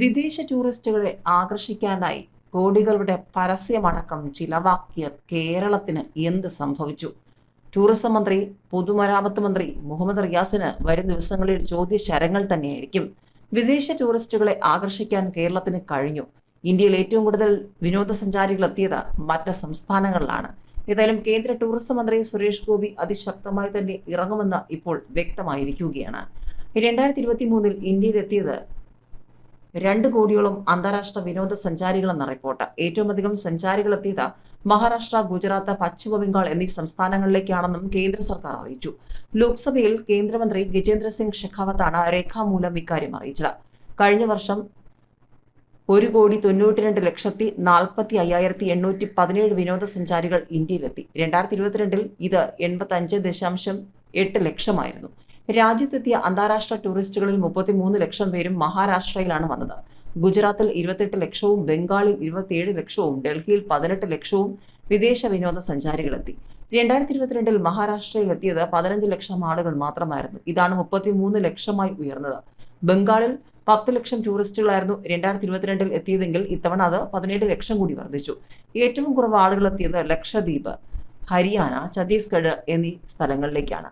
വിദേശ ടൂറിസ്റ്റുകളെ ആകർഷിക്കാനായി കോടികളുടെ പരസ്യമടക്കം ചിലവാക്കിയ കേരളത്തിന് എന്ത് സംഭവിച്ചു? ടൂറിസം മന്ത്രി പൊതുമരാമത്ത് മന്ത്രി മുഹമ്മദ് റിയാസിന് വരും ദിവസങ്ങളിൽ ചോദ്യശരങ്ങൾ തന്നെയായിരിക്കും. വിദേശ ടൂറിസ്റ്റുകളെ ആകർഷിക്കാൻ കേരളത്തിന് കഴിഞ്ഞു. ഇന്ത്യയിൽ ഏറ്റവും കൂടുതൽ വിനോദസഞ്ചാരികൾ എത്തിയത് മറ്റ് സംസ്ഥാനങ്ങളിലാണ്. ഏതായാലും കേന്ദ്ര ടൂറിസം മന്ത്രി സുരേഷ് ഗോപി അതിശക്തമായി തന്നെ ഇറങ്ങുമെന്ന് ഇപ്പോൾ വ്യക്തമായിരിക്കുകയാണ്. രണ്ടായിരത്തി ഇരുപത്തി മൂന്നിൽ ഇന്ത്യയിലെത്തിയത് രണ്ട് കോടിയോളം അന്താരാഷ്ട്ര വിനോദസഞ്ചാരികളെന്ന റിപ്പോർട്ട്. ഏറ്റവും അധികം സഞ്ചാരികൾ എത്തിയത് മഹാരാഷ്ട്ര ഗുജറാത്ത് പശ്ചിമ ബംഗാൾ എന്നീ സംസ്ഥാനങ്ങളിലേക്കാണെന്നും കേന്ദ്ര സർക്കാർ അറിയിച്ചു. ലോക്സഭയിൽ കേന്ദ്രമന്ത്രി ഗജേന്ദ്ര സിംഗ് ഷെഖാവത്താണ് രേഖാമൂലം ഇക്കാര്യം അറിയിച്ചത്. കഴിഞ്ഞ വർഷം ഒരു കോടി തൊണ്ണൂറ്റിരണ്ട് ലക്ഷത്തി നാൽപ്പത്തി അയ്യായിരത്തി എണ്ണൂറ്റി പതിനേഴ് വിനോദസഞ്ചാരികൾ ഇന്ത്യയിലെത്തി. രണ്ടായിരത്തി ഇരുപത്തിരണ്ടിൽ ഇത് എൺപത്തി അഞ്ച് ദശാംശം എട്ട് ലക്ഷമായിരുന്നു. രാജ്യത്തെത്തിയ അന്താരാഷ്ട്ര ടൂറിസ്റ്റുകളിൽ മുപ്പത്തിമൂന്ന് ലക്ഷം പേരും മഹാരാഷ്ട്രയിലാണ് വന്നത്. ഗുജറാത്തിൽ ഇരുപത്തെട്ട് ലക്ഷവും ബംഗാളിൽ ഇരുപത്തിയേഴ് ലക്ഷവും ഡൽഹിയിൽ പതിനെട്ട് ലക്ഷവും വിദേശ വിനോദസഞ്ചാരികളെത്തി രണ്ടായിരത്തി ഇരുപത്തിരണ്ടിൽ മഹാരാഷ്ട്രയിൽ എത്തിയത് പതിനഞ്ച് ലക്ഷം ആളുകൾ മാത്രമായിരുന്നു. ഇതാണ് മുപ്പത്തിമൂന്ന് ലക്ഷമായി ഉയർന്നത്. ബംഗാളിൽ പത്ത് ലക്ഷം ടൂറിസ്റ്റുകളായിരുന്നു രണ്ടായിരത്തി ഇരുപത്തിരണ്ടിൽ എത്തിയതെങ്കിൽ ഇത്തവണ അത് പതിനേഴ് ലക്ഷം കൂടി വർദ്ധിച്ചു. ഏറ്റവും കുറവ് ആളുകൾ എത്തിയത് ലക്ഷദ്വീപ് ഹരിയാന ഛത്തീസ്ഗഡ് എന്നീ സ്ഥലങ്ങളിലേക്കാണ്.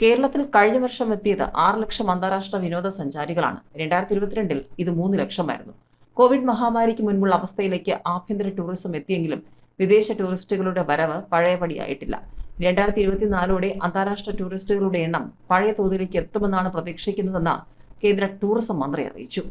കേരളത്തിൽ കഴിഞ്ഞ വർഷം എത്തിയത് ആറ് ലക്ഷം അന്താരാഷ്ട്ര വിനോദസഞ്ചാരികളാണ്. രണ്ടായിരത്തി ഇരുപത്തിരണ്ടിൽ ഇത് മൂന്ന് ലക്ഷമായിരുന്നു. കോവിഡ് മഹാമാരിക്ക് മുൻപുള്ള അവസ്ഥയിലേക്ക് ആഭ്യന്തര ടൂറിസം എത്തിയെങ്കിലും വിദേശ ടൂറിസ്റ്റുകളുടെ വരവ് പഴയപടിയായിട്ടില്ല രണ്ടായിരത്തി ഇരുപത്തിനാലോടെ അന്താരാഷ്ട്ര ടൂറിസ്റ്റുകളുടെ എണ്ണം പഴയ തോതിലേക്ക് എത്തുമെന്നാണ് പ്രതീക്ഷിക്കുന്നതെന്ന് കേന്ദ്ര ടൂറിസം മന്ത്രി അറിയിച്ചു.